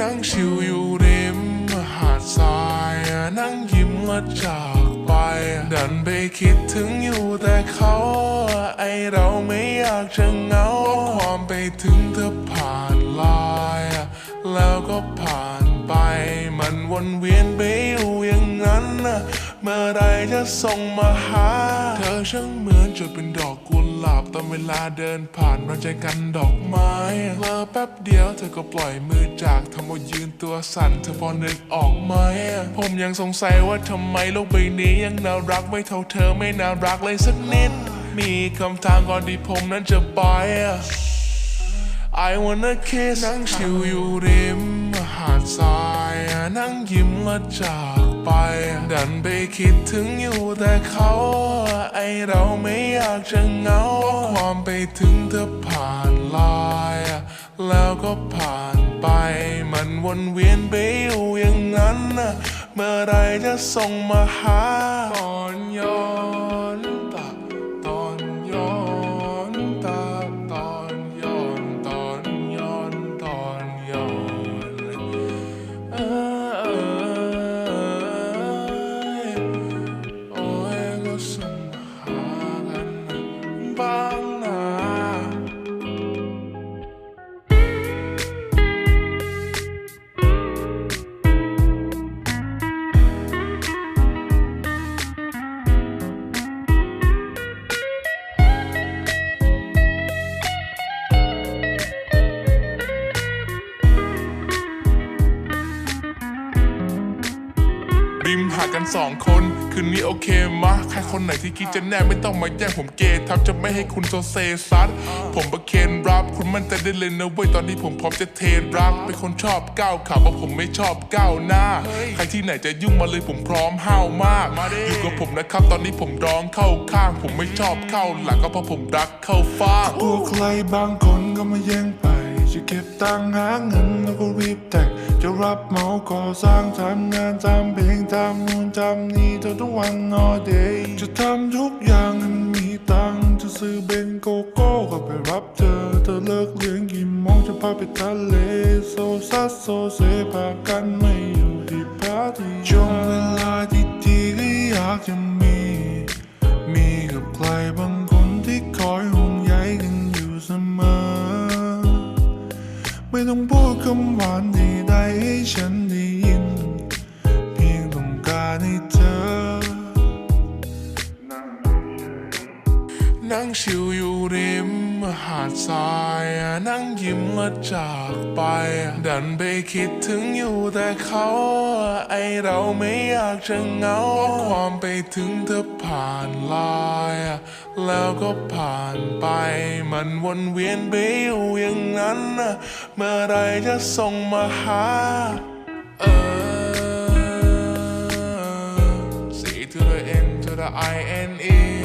นั่งชิวอยู่ริมหาดทรายนั่งยิ้มและจากไป ดันไปคิดถึงอยู่แต่เขา ไอเราไม่อยากจะเหงาความไปถึงเธอผ่านลายแล้วก็ผ่านไป มันวนเวียนไปอยู่อย่างนั้น เมื่อไรจะส่งมาหา เธอช่างเหมือนจะเป็นดอกกุ อนเวลาเดินผ่านเราใจกันดอกไม้เลอแป๊บเดียวเธอก็ปล่อยมือจากทำเอายืนตัวสั่นเธอพอนึกออกไหมผมยังสงสัยว่าทำไมโลกใบนี้ยังน่ารักไม่เท่าเธอไม่น่ารักเลยสักนิด มีคำถามก่อนที่ผมนั้นจะไป I wanna kiss นั่งชิวอยู่ริมหาดทรายนั่งยิ้มและจากไป ดันไปคิดถึงอยู่แต่เขา ไอเราไม่อยากจะเหงาควา มไปถึงเธอผ่านไลายแล้วก็ผ่านไป มันวนเวียนไปอยู่อย่างนั้นนะเมื่อไรจะส่งมาหาตอนยอน ริมหากันสองคน คืนนี้โอเคมะใครคนไหนที่คิดจะแน่ไม่ต้องมาแย่งผมเกย์ทับจะไม่ให้คุณโซเซซัดผมประเคนรับคุณมั่นใจได้เลยนะเว้ยตอนนี้ผมพร้อมจะเทรักเป็นคนชอบก้าวขาเพราะผมไม่ชอบก้าวหน้า ใครที่ไหนจะยุ่งมาเลยผมพร้อมห้าวมาก อยู่กับผมนะครับตอนนี้ผมร้องเข้าข้าง ผมไม่ชอบเข้าหลังก็เพราะผมรักเข้าฟ้าพวกใครบางคนก็มาแย่งไป จะเก็บตังค์หาเงินแล้วก็รีบแต่ง จะรับเหมาก่อสร้างทำงานทำเพลงทำนู่นทำนี่เธอทุกวัน all day จะทำทุกอย่างให้มันมีตังค์จะซื้อเบนโกโก้ก็ไปรับเธอ เธอเลิกเลี้ยงกี่โมงจะพาไปทะเลโซซัสโซเซพากันไม่อยู่ที่ปาร์ตี้ช่วงเวลาที่ดีก็อยากจะ ต้องพูดคำหวานใดๆให้ฉันได้ยิน เพียงต้องการให้เธอ นั่งชิวอยู่ริม หาดทรายนั่งยิ้มและจากไป ดันไปคิดถึงอยู่แต่เขาไอเราไม่อยากจะเหงาความไปถึงเธอผ่านลาย แล้วก็ผ่านไป มันวนเวียนไปอยู่อย่างนั้นนะเมื่อไรจะส่งมาหาเออ C to the N to the I N E